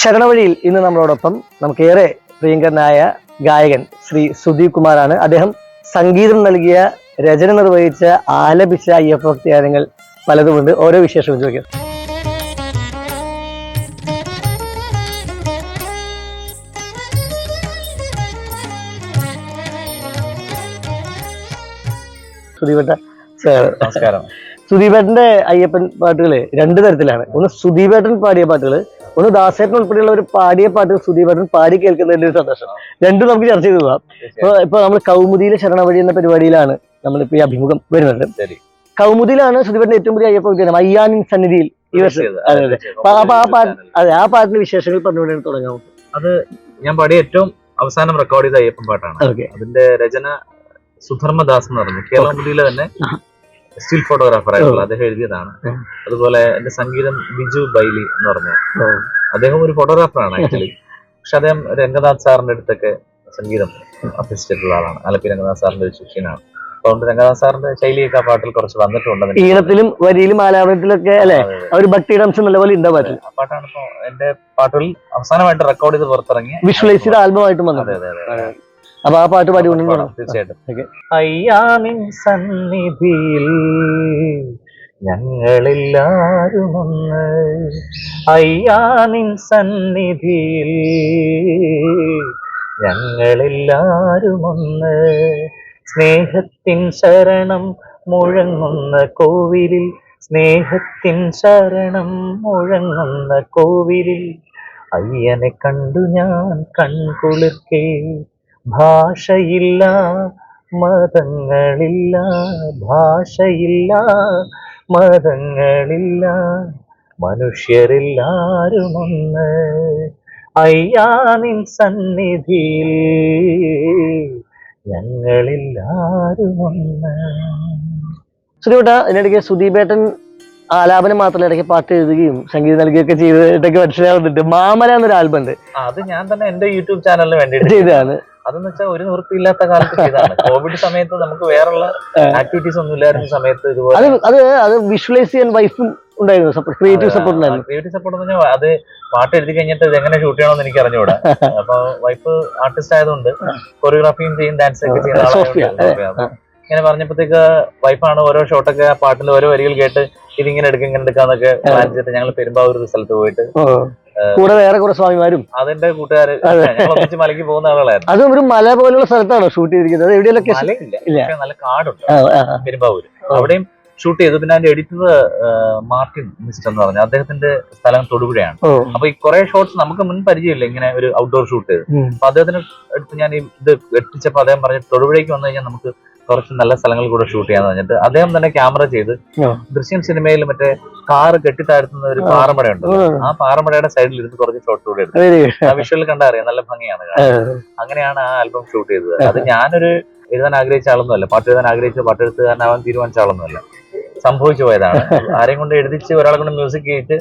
ശരണവഴിയിൽ ഇന്ന് നമ്മളോടൊപ്പം നമുക്കേറെ പ്രിയങ്കരനായ ഗായകൻ ശ്രീ സുദീപ് കുമാറാണ്. അദ്ദേഹം സംഗീതം നൽകിയ രചന നിർവഹിച്ച ആലപിച്ച അയ്യപ്പ ഭക്തി ഗാനങ്ങൾ പലതുമുണ്ട്. ഓരോ വിശേഷവും ചോദിക്കാം. സുദീപേട്ട നമസ്കാരം. സുദീപേട്ടന്റെ അയ്യപ്പൻ പാട്ടുകൾ രണ്ട് തരത്തിലാണ്. ഒന്ന് സുദീപേട്ടൻ പാടിയ പാട്ടുകൾ ഒന്ന് ദാസേട്ടൻ ഉൾപ്പെടെയുള്ള ഒരു പാടിയ പാട്ടുകൾ സുദീപേട്ടൻ പാടി കേൾക്കുന്നതിന്റെ ഒരു സന്തോഷം. രണ്ടും നമുക്ക് ചർച്ച ചെയ്തു പോവാം ഇപ്പൊ ഇപ്പൊ നമ്മൾ കൗമുദിയിലെ ശരണവഴി എന്ന പരിപാടിയിലാണ് നമ്മളിപ്പോ ഈ അഭിമുഖം വരുന്നത്. കൗമുദിയിലാണ് സുദീപേട്ടൻ ഏറ്റവും വലിയ അയ്യപ്പ വിജയം അയ്യാനിൻ സന്നിധിയിൽ ഈ വർഷം. അതെ അതെ. അപ്പൊ ആ പാട്ട് അതെ ആ പാട്ടിന്റെ വിശേഷങ്ങൾ പറഞ്ഞുകൊണ്ടാണ് തുടങ്ങാം അത് ഞാൻ പാടിയ ഏറ്റവും അവസാനം റെക്കോർഡ് ചെയ്ത അയ്യപ്പൻ പാട്ടാണ്. അതിന്റെ രചന സുധർമ്മദാസ് എന്ന് പറഞ്ഞു. കേരളമുദിയിലെ തന്നെ സ്റ്റിൽ ഫോട്ടോഗ്രാഫർ ആയിട്ടുള്ള അദ്ദേഹം എഴുതിയതാണ്. അതുപോലെ എന്റെ സംഗീതം ബിജു ബൈലി എന്ന് പറഞ്ഞു അദ്ദേഹം ഒരു ഫോട്ടോഗ്രാഫറാണ് ആക്ച്വലി പക്ഷെ അദ്ദേഹം രംഗനാഥ് സാറിന്റെ അടുത്തൊക്കെ സംഗീതം അഭ്യസിച്ചിട്ടുള്ള ആളാണ്. ആലപ്പി രംഗനാഥ് സാറിന്റെ ഒരു ശിഷ്യനാണ്. അതുകൊണ്ട് രംഗനാഥ് സാറിന്റെ ശൈലിയൊക്കെ ആ പാട്ടിൽ കുറച്ച് വന്നിട്ടുണ്ട്. ഈണത്തിലും വരിയിലും ആലാപനത്തിലൊക്കെ അല്ലെ? ഒരു ഭക്തിയുടെ അംശം നല്ലപോലെ ഉണ്ട് ആ പാട്ടിൽ. ആ പാട്ടാണ് ഇപ്പൊ എന്റെ പാട്ടുകളിൽ അവസാനമായിട്ട് റെക്കോർഡ് ചെയ്ത് പുറത്തിറങ്ങി വിഷ്വലൈസ് ചെയ്ത ആൽബമായിട്ടും വന്നത് അതെ അതെ അതെ. അപ്പൊ ആ പാട്ട് പാടി തീർച്ചയായിട്ടും. സന്നിധിയിൽ ഞങ്ങളെല്ലാരും ഒന്ന് അയ്യാനിൻ സന്നിധിയിൽ ഞങ്ങളെല്ലാരും ഒന്ന് സ്നേഹത്തിൻ ശരണം മുഴങ്ങുന്ന കോവിലിൽ സ്നേഹത്തിൻ ശരണം മുഴങ്ങുന്ന കോവിലിൽ. അയ്യനെ കണ്ടു ഞാൻ കൺകുളിർക്കേ ഭാഷയില്ല മതങ്ങളില്ല ഭാഷയില്ല മതങ്ങളില്ല മനുഷ്യരെല്ലാരും ഒന്ന് അയ്യാ നിൻ സന്നിധിയിൽ ഞങ്ങളെല്ലാരും ഒന്ന് സുദീപേട്ട ഇതിനിടയ്ക്ക് സുദീപേട്ടൻ ആലാപനം മാത്രമല്ല ഇടയ്ക്ക് പാട്ട് എഴുതുകയും സംഗീതം നൽകുകയൊക്കെ ചെയ്തിട്ടൊക്കെ മനസ്സിലാവുന്നുണ്ട്. മാമല എന്നൊരു ആൽബം ഉണ്ട്. അത് ഞാൻ തന്നെ എന്റെ യൂട്യൂബ് ചാനലിന് വേണ്ടി ചെയ്തതാണ്. അതെന്ന് വെച്ചാൽ ഒരു നിവൃത്തിയില്ലാത്ത കാലത്ത് ചെയ്താണ് കോവിഡ് സമയത്ത് നമുക്ക് വേറെയുള്ള ആക്ടിവിറ്റീസ് ഒന്നും ഇല്ലായിരുന്ന സമയത്ത് ഇതുപോലെ അത് അത് അത് വിഷ്വലൈസ് ചെയ്യാൻ വൈഫും ഉണ്ടായിരുന്നു. സപ്പോർട്ട് ക്രിയേറ്റീവ് സപ്പോർട്ട് ഉണ്ടായിരുന്നു. ക്രിയേറ്റീവ് സപ്പോർട്ട് എന്ന് പറഞ്ഞാൽ അത് പാട്ട് എഴുതി കഴിഞ്ഞിട്ട് ഇത് എങ്ങനെ ഷൂട്ട് ചെയ്യണമെന്ന് എനിക്ക് അറിഞ്ഞുകൂടാ അപ്പൊ വൈഫ് ആർട്ടിസ്റ്റ് ആയതുകൊണ്ട് കൊറിയോഗ്രാഫിയും ചെയ്യും ഡാൻസ് ഒക്കെ ചെയ്യുന്ന. അപ്പൊ ഇങ്ങനെ പറഞ്ഞപ്പോഴത്തേക്ക് വൈഫാണ് ഓരോ ഷോട്ടൊക്കെ ആ പാട്ടിന്റെ ഓരോ വരികൾ കേട്ട് ഇതിങ്ങനെ എടുക്കുക ഇങ്ങനെ എടുക്കാന്നൊക്കെ പ്ലാൻ ചെയ്തിട്ട് ഞങ്ങൾ പെരുമ്പാവൂർ ഒരു സ്ഥലത്ത് പോയിട്ട്. കൂടെ വേറെ കുറെ സ്വാമിമാരും. അതെന്റെ കൂട്ടുകാര്. ഒന്നിച്ച് മലയ്ക്ക് പോകുന്ന ആളുകളായിരുന്നു അതും ഒരു മല പോലുള്ള സ്ഥലത്താണോ ഷൂട്ട് ചെയ്തിരിക്കുന്നത്? എവിടെ ലൊക്കേഷൻ ഇല്ല. നല്ല കാടുണ്ട്. പെരുമ്പാവൂര്. അവിടെയും ഷൂട്ട് ചെയ്തു. പിന്നെ അതിന്റെ എഡിറ്റർ മാർട്ടിൻ മിസ്റ്റർ എന്ന് പറഞ്ഞു. അദ്ദേഹത്തിന്റെ സ്ഥലം തൊടുപുഴയാണ്. അപ്പൊ ഈ കുറെ ഷോട്ട്സ് നമുക്ക് മുൻ പരിചയമില്ല ഇങ്ങനെ ഒരു ഔട്ട്ഡോർ ഷൂട്ട് ചെയ്ത്. അപ്പൊ അദ്ദേഹത്തിന് അടുത്ത് ഞാൻ ഈ ഇത് എത്തിച്ചപ്പോ അദ്ദേഹം പറഞ്ഞു തൊടുപുഴയ്ക്ക് വന്നു കഴിഞ്ഞാൽ നമുക്ക് കുറച്ച് നല്ല സ്ഥലങ്ങളിൽ കൂടെ ഷൂട്ട് ചെയ്യാന്ന് പറഞ്ഞിട്ട് അദ്ദേഹം തന്നെ ക്യാമറ ചെയ്ത്. ദൃശ്യം സിനിമയിൽ മറ്റേ കാറ് കെട്ടിത്താഴ്ത്തുന്ന ഒരു പാറമട പാറമടയുണ്ട് ഉം. ആ പാറമടയുടെ സൈഡിൽ ഇരുന്ന് കുറച്ച് ഷോട്ട് കൂടെ എടുത്തു. ആ വിഷ്വൽ കണ്ടാ അറിയാം നല്ല ഭംഗിയാണ്. അങ്ങനെയാണ് ആ ആൽബം ഷൂട്ട് ചെയ്തത് അത് ഞാനൊരു എഴുതാൻ ആഗ്രഹിച്ച ആളൊന്നുമല്ല പാട്ട് എഴുതാൻ ആഗ്രഹിച്ച പാട്ട് എഴുത്തുകാരനാവാൻ തീരുമാനിച്ച ആളൊന്നുമല്ല സംഭവിച്ചു പോയതാണ് ആരെയും കൊണ്ട് എഴുതിച്ച് ഒരാളെ കൊണ്ട് മ്യൂസിക് ചെയ്തിട്ട്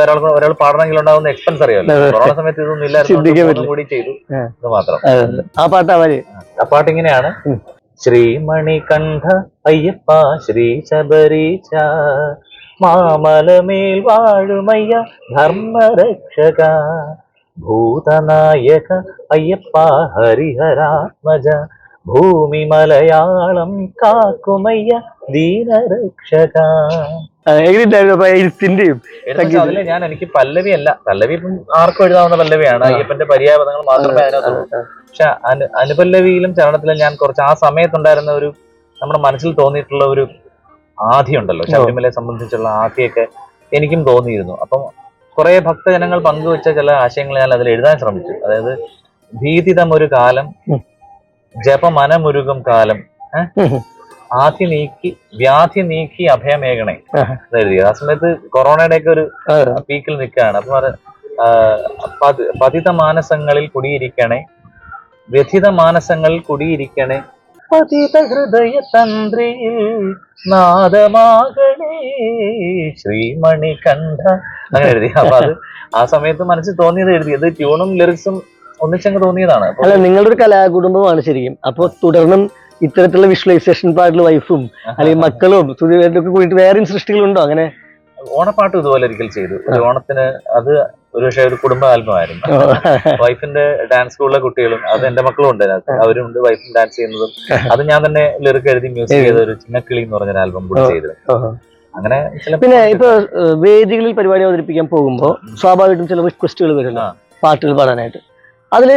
ഒരാൾ ഒരാൾ പാടണമെങ്കിൽ ഉണ്ടാവുന്ന എക്സ്പെൻസ് അറിയാമല്ലോ. കൊറോണ സമയത്ത് ഇതൊന്നും ഇല്ലായിരുന്നു. കൂടി ചെയ്തു. ഇത് മാത്രം ആ, പാട്ട് ആ പാട്ട് ഇങ്ങനെയാണ്. ശ്രീമണികണ്ഠ അയ്യപ്പ ശ്രീ ശബരീശ മാമലമേൽ വാഴുമയ്യ ധർമ്മരക്ഷക ഭൂതനായക അയ്യപ്പ ഹരിഹരാത്മജ ഭൂമി മലയാളം കാക്കുമയ്യ ദീനരക്ഷക. എങ്ങനെയുണ്ടായിരുന്നു എഴുത്തിന്റെയും അതിൽ ഞാൻ എനിക്ക് പല്ലവി അല്ല പല്ലവി ഇപ്പം ആർക്കും എഴുതാവുന്ന പല്ലവിയാണ്. അയ്യപ്പന്റെ പര്യാപദങ്ങൾ മാത്രമേ അതിനകത്തുള്ളൂ. പക്ഷെ അനു അനുപല്ലവിയിലും ചരണത്തിലും ഞാൻ കുറച്ച് ആ സമയത്തുണ്ടായിരുന്ന ഒരു നമ്മുടെ മനസ്സിൽ തോന്നിയിട്ടുള്ള ഒരു ആധി ഉണ്ടല്ലോ ശബരിമലയെ സംബന്ധിച്ചുള്ള ആധിയൊക്കെ എനിക്കും തോന്നിയിരുന്നു. അപ്പം കുറെ ഭക്തജനങ്ങൾ പങ്കുവെച്ച ചില ആശയങ്ങൾ ഞാൻ അതിൽ എഴുതാൻ ശ്രമിച്ചു. അതായത് ഭീതിതം ഒരു കാലം. ജപമനമുരുകും കാലം. ആധി നീക്കി വ്യാധി നീക്കി അഭയമേകണേ. എഴുതി ആ സമയത്ത് കൊറോണയുടെ ഒക്കെ ഒരു പീക്കിൽ നിൽക്കുകയാണ്. അപ്പൊ പതിത മാനസങ്ങളിൽ കുടിയിരിക്കണേ. വ്യഥിത മാനസങ്ങളിൽ കുടിയിരിക്കണേ. പതിത ഹൃദയ തന്ത്രിയിൽ നാദമാകണേ. ശ്രീമണി കണ്ഠ അങ്ങനെ എഴുതി. അപ്പൊ അത് ആ സമയത്ത് മനസ്സിൽ തോന്നിയത് എഴുതി. അത് ട്യൂണും ലിറിക്സും ഒന്നിച്ചങ്ങ് തോന്നിയതാണ്. അല്ല നിങ്ങളുടെ ഒരു കലാകുടുംബമാണ് ശരിക്കും. അപ്പൊ തുടർന്നും ഇത്തരത്തിലുള്ള വിഷ്വലൈസേഷൻ പാട്ടിൽ വൈഫും അല്ലെങ്കിൽ മക്കളും ഒക്കെ കൂടിയിട്ട് വേറെ സൃഷ്ടികളുണ്ടോ അങ്ങനെ? ഓണപ്പാട്ട് ഇതുപോലെ ഒരിക്കൽ ചെയ്തു. ഒരു ഓണത്തിന് അത് ഒരുപക്ഷെ ഒരു കുടുംബ ആൽബമായിരുന്നു വൈഫിന്റെ ഡാൻസ് സ്കൂളിലെ കുട്ടികളും അത് എന്റെ മക്കളും ഉണ്ട് അതിനകത്ത്. അവരുണ്ട് വൈഫും ഡാൻസ് ചെയ്യുന്നതും. അത് ഞാൻ തന്നെ ലിറിക് എഴുതി മ്യൂസിക് ചെയ്ത ഒരു ചിന്നക്കിളി എന്ന് പറഞ്ഞൊരു ആൽബം കൂടി ചെയ്തു അങ്ങനെ പിന്നെ ഇപ്പൊ വേദികളിൽ പരിപാടി അവതരിപ്പിക്കാൻ പോകുമ്പോൾ സ്വാഭാവികമായിട്ടും ചില റിക്വസ്റ്റുകൾ വരുന്ന. പാട്ടുകൾ പാടാനായിട്ട്. അതിൽ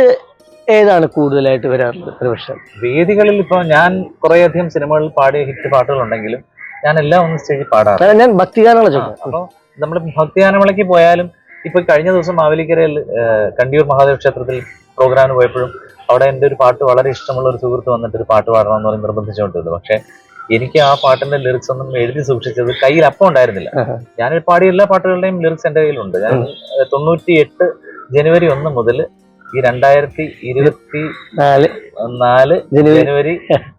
ഏതാണ് കൂടുതലായിട്ട് വരാറുള്ളത്? ഒരുപക്ഷെ വേദികളിൽ ഇപ്പോൾ ഞാൻ കുറേയധികം സിനിമകളിൽ പാടിയ ഹിറ്റ് പാട്ടുകളുണ്ടെങ്കിലും ഞാൻ എല്ലാം ഒന്ന് സ്റ്റേജിൽ പാടാറ് ഞാൻ ഭക്തിഗാനങ്ങളെ ചോദിക്കും. അപ്പോൾ നമ്മൾ ഭക്തിഗാനമേളയ്ക്ക് പോയാലും ഇപ്പൊ കഴിഞ്ഞ ദിവസം മാവേലിക്കരയിൽ കണ്ടിയൂർ മഹാദേവ ക്ഷേത്രത്തിൽ പ്രോഗ്രാമിന് പോയപ്പോഴും അവിടെ എന്റെ ഒരു പാട്ട് വളരെ ഇഷ്ടമുള്ള ഒരു സുഹൃത്ത് വന്നിട്ട് ഒരു പാട്ട് പാടണമെന്ന് പറഞ്ഞ് നിർബന്ധിച്ചുകൊണ്ടിരുന്നു. പക്ഷേ എനിക്ക് ആ പാട്ടിന്റെ ലിറിക്സ് ഒന്നും എഴുതി സൂക്ഷിച്ചത് കയ്യിൽ അപ്പം ഉണ്ടായിരുന്നില്ല. ഞാൻ പാടിയ എല്ലാ പാട്ടുകളുടെയും ലിറിക്സ് എന്റെ കയ്യിലുണ്ട്. ഞാൻ തൊണ്ണൂറ്റി എട്ട് ജനുവരി ഒന്ന് മുതൽ ഈ രണ്ടായിരത്തി ഇരുപത്തി നാല്. നാല് ജനുവരി.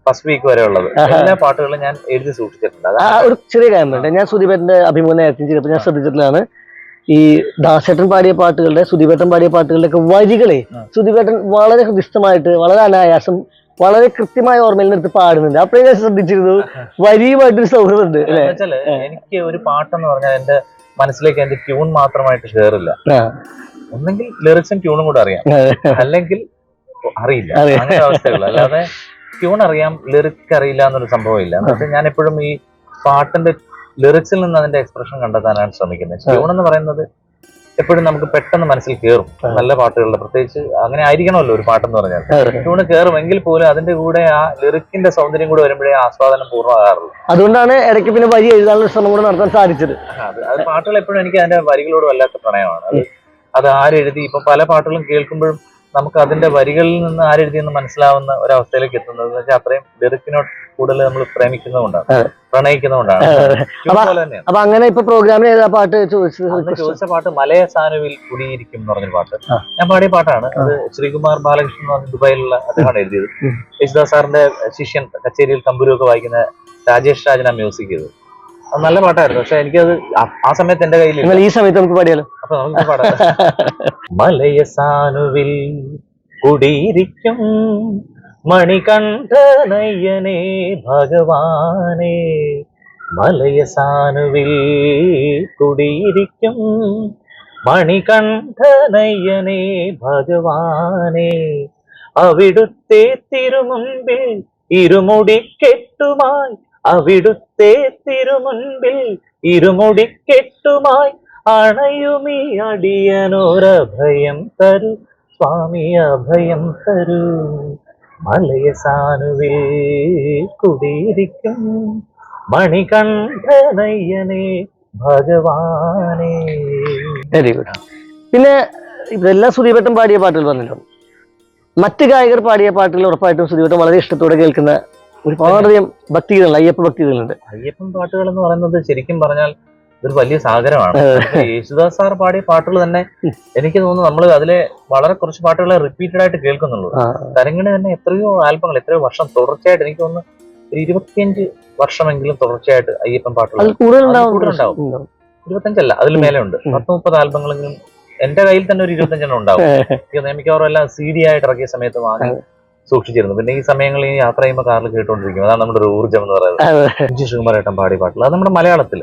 ഫസ്റ്റ് വീക്ക് വരെ ഉള്ളത്. എല്ലാ പാട്ടുകളും ഞാൻ എഴുതി സൂക്ഷിച്ചിട്ടുണ്ട്. ആ ഒരു ചെറിയ കാര്യം പറയട്ടെ ഞാൻ സുദീപേട്ടന്റെ അഭിമുഖം നേരത്തെ ചെയ്തപ്പോൾ ഞാൻ ശ്രദ്ധിച്ചിട്ടുള്ളതാണ്. ഈ ദാസേട്ടൻ പാടിയ പാട്ടുകളുടെ സുദീപേട്ടൻ പാടിയ പാട്ടുകളുടെ ഒക്കെ വരികളെ സുദീപേട്ടൻ വളരെ ഹൃദിസ്ഥമായിട്ട് വളരെ അനായാസം വളരെ കൃത്യമായ ഓർമ്മയിൽ എടുത്ത് പാടുന്നുണ്ട്. അപ്പോഴേ ഞാൻ ശ്രദ്ധിച്ചിരുന്നു. വരിയുമായിട്ടൊരു സൗഹൃദമുണ്ട് എനിക്ക് ഒരു പാട്ടെന്ന് പറഞ്ഞാൽ എന്റെ മനസ്സിലേക്ക് എന്റെ ട്യൂൺ മാത്രമായിട്ട് കയറില്ല ഒന്നെങ്കിൽ ലിറിക്സും ട്യൂണും കൂടെ അറിയാം. അല്ലെങ്കിൽ അറിയില്ല. അങ്ങനെ അവസ്ഥകൾ അല്ലാതെ ട്യൂൺ അറിയാം ലിറിക് അറിയില്ല എന്നൊരു സംഭവം ഇല്ല. എന്ന് ഞാൻ എപ്പോഴും ഈ പാട്ടിന്റെ ലിറിക്സിൽ നിന്ന് അതിന്റെ എക്സ്പ്രഷൻ കണ്ടെത്താനാണ് ശ്രമിക്കുന്നത്. ട്യൂൺ എന്ന് പറയുന്നത് എപ്പോഴും നമുക്ക് പെട്ടെന്ന് മനസ്സിൽ കയറും നല്ല പാട്ടുകളുടെ പ്രത്യേകിച്ച് അങ്ങനെ ആയിരിക്കണമല്ലോ ഒരു പാട്ടെന്ന് പറഞ്ഞാൽ. ട്യൂണ് കയറും എങ്കിൽ പോലും അതിന്റെ കൂടെ ആ ലിറിക്കിന്റെ സൗന്ദര്യം കൂടെ വരുമ്പോഴേ ആസ്വാദനം പൂർണമാകാറുള്ളൂ. അതുകൊണ്ടാണ് ഇടയ്ക്ക് പിന്നെ വരി എഴുതാനുള്ള ശ്രമം കൂടെ നടത്താൻ സാധിച്ചത്. അത് പാട്ടുകൾ എപ്പോഴും എനിക്ക് അതിന്റെ വരികളോട് വല്ലാത്ത പ്രണയമാണ്. അത് ആരെഴുതി? ഇപ്പൊ പല പാട്ടുകളും കേൾക്കുമ്പോഴും നമുക്ക് അതിന്റെ വരികളിൽ നിന്ന് ആരെഴുതിയെന്ന് മനസ്സിലാവുന്ന ഒരവസ്ഥയിലേക്ക് എത്തുന്നത് എന്ന് വെച്ചാൽ അത്രയും ലിറിക്കിനോട് കൂടുതൽ നമ്മൾ പ്രേമിക്കുന്നതുകൊണ്ടാണ്. പ്രണയിക്കുന്നതുകൊണ്ടാണ്. അപ്പൊ- അങ്ങനെ ഇപ്പൊ പ്രോഗ്രാമിൽ ഏതാ പാട്ട് ചോദിച്ച പാട്ട് മലയ സാനുവിൽ കുടിയിരിക്കും എന്ന് പറഞ്ഞൊരു പാട്ട്. ഞാൻ പാടിയ പാട്ടാണ്. അത് ശ്രീകുമാർ ബാലകൃഷ്ണൻ എന്ന് പറഞ്ഞ ദുബായിലുള്ള അദ്ദേഹമാണ് എഴുതിയത്. യേശുദാസ് സാറിന്റെ ശിഷ്യൻ കച്ചേരിയിൽ കമ്പൂരൊക്കെ വായിക്കുന്ന രാജേഷ് രാജന മ്യൂസിക് ചെയ്തത് അത് നല്ല പാട്ടായിരുന്നു. പക്ഷെ എനിക്കത് ആ സമയത്ത് എന്റെ കയ്യിൽ ഈ സമയത്ത് നമുക്ക് പാടിയാലോ? അപ്പൊ നമുക്ക് പാടാം. മലയ സാനുവിൽ കുടിയിരിക്കും. മണികണ്ഠനയ്യനേ ഭഗവാനേ മലയസാനുവിൽ കുടിയിരിക്കും. മണികണ്ഠനയ്യനേ ഭഗവാനേ അവിടുത്തെ തിരുമുൻപിൽ ഇരുമുടിക്കെട്ടുമായി അവിടുത്തെ തിരുമുൻപിൽ ഇരുമുടിക്കെട്ടുമായി അണയുമീ അടിയനോരഭയം തരൂ സ്വാമി അഭയം തരൂ. മലയ സാനുവിൽ കുടിയിരിക്കും മണികണ്ഠനയ്യനെ ഭഗവാനെ. വെരി ഗുഡ് പിന്നെ ഇതെല്ലാം സുദീപേട്ടൻ പാടിയ പാട്ടുകൾ പറഞ്ഞല്ലോ മറ്റ് ഗായകർ പാടിയ പാട്ടുകൾ ഉറപ്പായിട്ടും സുദീപേട്ടൻ വളരെ ഇഷ്ടത്തോടെ കേൾക്കുന്ന ഒരുപാടധികം ഭക്തികളുണ്ട് അയ്യപ്പ ഭക്തികളുണ്ട് അയ്യപ്പൻ പാട്ടുകൾ എന്ന് പറയുന്നത് ശരിക്കും പറഞ്ഞാൽ ഇതൊരു വലിയ സാഗരമാണ്. യേശുദാസ് സാർ പാടിയ പാട്ടുകൾ തന്നെ എനിക്ക് തോന്നുന്നു നമ്മൾ അതിലെ വളരെ കുറച്ച് പാട്ടുകളെ റിപ്പീറ്റഡ് ആയിട്ട് കേൾക്കുന്നുള്ളൂ. ആ, തന്നെ എത്രയോ ആൽബങ്ങൾ എത്രയോ വർഷം തുടർച്ചയായിട്ട് എനിക്ക് തോന്നുന്നു ഒരു ഇരുപത്തിയഞ്ച് വർഷമെങ്കിലും തുടർച്ചയായിട്ട് അയ്യപ്പൻ പാട്ടുകൾ കൂടുതലുണ്ടാവും. ഇരുപത്തഞ്ചല്ല അതിൽ മേലെ ഉണ്ട്. പത്ത് മുപ്പത് ആൽബങ്ങളെങ്കിലും എന്റെ കയ്യിൽ തന്നെ ഒരു ഇരുപത്തഞ്ചെണ്ണം ഉണ്ടാവും. മിക്കവാറും എല്ലാം സി ഡി ആയിട്ട് ഇറക്കിയ സമയത്ത് വാങ്ങി സൂക്ഷിച്ചിരുന്നു. പിന്നെ ഈ സമയങ്ങളിൽ ഈ യാത്ര ചെയ്യുമ്പോൾ കാറിൽ കേട്ടുകൊണ്ടിരിക്കും അതാണ് നമ്മുടെ ഒരു ഊർജം എന്ന് പറയുന്നത്. ശ്രീകുമാരേട്ടൻ പാടി പാട്ടുകൾ. അത് നമ്മുടെ മലയാളത്തിൽ.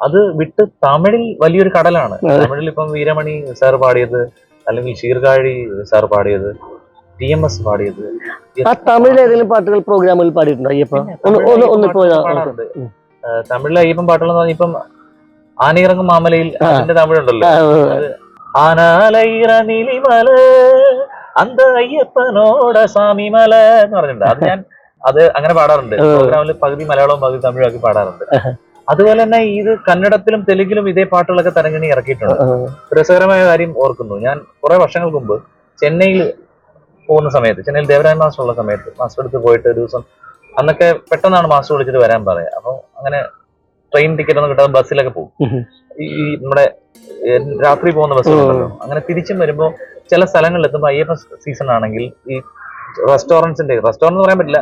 അത് വിട്ട് തമിഴിൽ വലിയൊരു കടലാണ്. തമിഴിൽ ഇപ്പം വീരമണി സാർ പാടിയത് അല്ലെങ്കിൽ ഷീർകാഴി സാർ പാടിയത് ടി എം എസ് പാടിയത്. ആ തമിഴിൽ ഏതെങ്കിലും പാട്ടുകൾ പ്രോഗ്രാമുകളിൽ പാടിയിട്ടുണ്ടോ അയ്യപ്പ? പാടാറുണ്ട് തമിഴിലെ അയ്യപ്പൻ പാട്ടുകൾ എന്ന് പറഞ്ഞാൽ ഇപ്പം ആനയിറങ്ങും മാമലയിൽ. അതിന്റെ തമിഴുണ്ടല്ലോ. ആ, ആനാലൈറ നിലിമല അന്ത അയ്യപ്പനോട സ്വാമി മല എന്ന് പറഞ്ഞിട്ടുണ്ട്. അത് ഞാൻ അത് അങ്ങനെ പാടാറുണ്ട്. പ്രോഗ്രാമിൽ പകുതി മലയാളവും പകുതി തമിഴും ആക്കി പാടാറുണ്ട്. അതുപോലെ തന്നെ ഇത് കന്നഡത്തിലും തെലുങ്കിലും ഇതേ പാട്ടുകളൊക്കെ തരംഗിണി ഇറക്കിയിട്ടുണ്ട്. രസകരമായ കാര്യം ഓർക്കുന്നു. ഞാൻ കുറെ വർഷങ്ങൾക്ക് മുമ്പ് ചെന്നൈയിൽ പോകുന്ന സമയത്ത് ചെന്നൈയിൽ ദേവരാജ് മാസ്റ്റർ ഉള്ള സമയത്ത് മാസ്റ്റർ അടുത്ത് പോയിട്ട് ഒരു ദിവസം അന്നൊക്കെ പെട്ടെന്നാണ് മാസ്റ്റർ വിളിച്ചിട്ട് വരാൻ പറയാം. അപ്പോൾ അങ്ങനെ ട്രെയിൻ ടിക്കറ്റ് ഒന്നും കിട്ടാതെ ബസ്സിലൊക്കെ പോകും. ഈ നമ്മുടെ രാത്രി പോകുന്ന ബസ്സുകളുണ്ടല്ലോ അങ്ങനെ തിരിച്ചും വരുമ്പോൾ ചില സ്ഥലങ്ങളിൽ എത്തുമ്പോൾ അയ്യപ്പ സീസൺ ആണെങ്കിൽ ഈ റെസ്റ്റോറന്റ്സിന്റെ റെസ്റ്റോറന്റ് എന്ന് പറയാൻ പറ്റില്ല.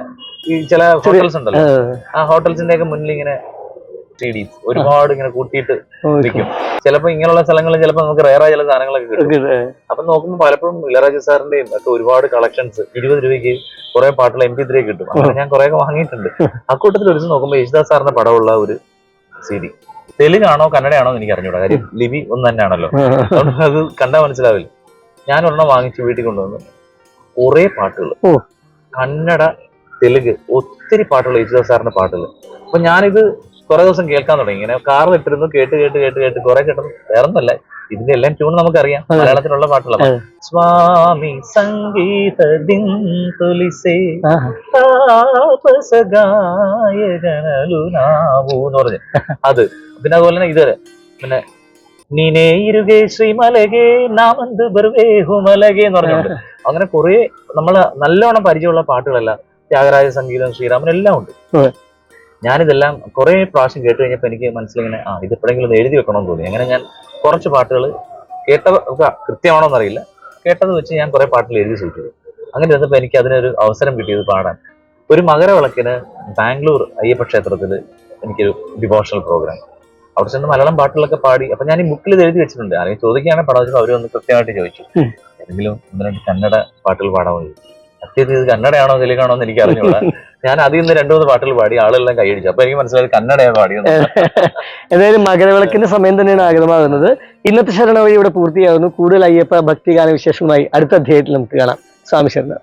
ഈ ചില ഹോട്ടൽസ് ഉണ്ടല്ലോ. ആ. ഹോട്ടൽസിന്റെ ഒക്കെ മുന്നിൽ ഇങ്ങനെ സി ഡി ഒരുപാട് ഇങ്ങനെ കൂട്ടിയിട്ട് വിൽക്കും ചിലപ്പോൾ ഇങ്ങനെയുള്ള സ്ഥലങ്ങളിൽ ചിലപ്പോൾ നമുക്ക് റയറായ ചില സാധനങ്ങളൊക്കെ കിട്ടും. അപ്പൊ നോക്കുമ്പോൾ പലപ്പോഴും ഇളരാജ സാറിന്റെയും ഒക്കെ ഒരുപാട് കളക്ഷൻസ് ഇരുപത് രൂപയ്ക്ക് കുറെ പാട്ടുകൾ എം പി ത്രീ കിട്ടും. അങ്ങനെ ഞാൻ കുറെ വാങ്ങിയിട്ടുണ്ട്. അക്കൂട്ടത്തിൽ ഒരു നോക്കുമ്പോൾ യേശുദാസ് സാറിന്റെ പടമുള്ള ഒരു സി ഡി തെലുങ്കാണോ കന്നഡയാണോ എന്ന് എനിക്ക് അറിഞ്ഞൂടാ കാര്യം ലിപി ഒന്ന് തന്നെയാണല്ലോ. അത് കണ്ടാൽ മനസ്സിലാവില്ല. ഞാൻ ഒരെണ്ണം വാങ്ങിച്ച് വീട്ടിൽ കൊണ്ടുവന്നു. കുറെ പാട്ടുകൾ. കന്നഡ തെലുങ്ക് ഒത്തിരി പാട്ടുകൾ യേശുദാസ് സാറിന്റെ പാട്ടുകൾ. അപ്പൊ ഞാനിത് കുറെ ദിവസം കേൾക്കാൻ തുടങ്ങി. ഇങ്ങനെ കാറിൽ ഇട്ടിരുന്നു കേട്ട് കേട്ട് കേട്ട് കേട്ട് കുറെ കേട്ടത് വേറൊന്നുമല്ല. ഇതിന്റെ എല്ലാം ട്യൂൺ നമുക്കറിയാം. മലയാളത്തിലുള്ള പാട്ടുള്ള സ്വാമി സംഗീത തുലിസേ എന്ന് പറഞ്ഞ്. അത്. പിന്നെ അതുപോലെ തന്നെ ഇതുവരെ. പിന്നെ നീനേ ഇരുകേ ശ്രീമലകേ നാമന്ത് ബർവേ ഹുമലകെ എന്ന് പറഞ്ഞുണ്ട് അങ്ങനെ കുറെ നമ്മൾ നല്ലോണം പരിചയമുള്ള പാട്ടുകളല്ല. ത്യാഗരാജ സംഗീതം ശ്രീരാമൻ എല്ലാം ഉണ്ട്. ഞാനിതെല്ലാം കുറേ പ്രാവശ്യം കേട്ട് കഴിഞ്ഞപ്പോ എനിക്ക് മനസ്സിലിങ്ങനെ ആ ഇത് എപ്പോഴെങ്കിലും ഒന്ന് എഴുതി വെക്കണമെന്ന് തോന്നി. അങ്ങനെ ഞാൻ കുറച്ച് പാട്ടുകൾ കേട്ട കൃത്യമാണോ എന്നറിയില്ല കേട്ടത് വെച്ച് ഞാൻ കുറേ പാട്ടുകൾ എഴുതി സൂക്ഷിച്ചു. അങ്ങനെ ഇരുന്നപ്പോൾ എനിക്ക് അതിനൊരു അവസരം കിട്ടിയത് പാടാൻ. ഒരു മകരവിളക്കിന് ബാംഗ്ലൂർ അയ്യപ്പ ക്ഷേത്രത്തിൽ എനിക്കൊരു ഡിവോഷണൽ പ്രോഗ്രാം അവിടെ ചെന്ന് മലയാളം പാട്ടുകളൊക്കെ പാടി അപ്പൊ ഞാൻ ഈ ബുക്കിൽ ഇത് എഴുതി വെച്ചിട്ടുണ്ട്. അല്ലെങ്കിൽ ചോദിക്കുകയാണെങ്കിൽ പടം. വെച്ചപ്പോൾ വന്ന് കൃത്യമായിട്ട് ചോദിച്ചു. എന്തെങ്കിലും ഒന്ന് രണ്ട് കന്നഡ പാട്ടുകൾ പാടാമോ ചോദിച്ചു. സത്യത്തിൽ ഇത് കന്നഡയാണോ തെലുങ്കാണോ എന്ന് എനിക്ക് അറിഞ്ഞൂടാ. ഞാൻ അതിൽ നിന്ന് രണ്ടു മൂന്ന് പാട്ടുകൾ പാടി ആളെല്ലാം കൈയടിച്ചു അപ്പൊ എനിക്ക് മനസ്സിലായത് കന്നഡയാണ് പാടിയത് എന്തായാലും മകരവിളക്കിന്റെ സമയം തന്നെയാണ് ആഗതമാകുന്നത്. ഇന്നത്തെ ശരണ വഴി ഇവിടെ പൂർത്തിയാകുന്നു. കൂടുതൽ അയ്യപ്പ ഭക്തിഗാന വിശേഷങ്ങളുമായി അടുത്ത അധ്യായത്തിൽ നമുക്ക് കാണാം. സ്വാമി ശരണം.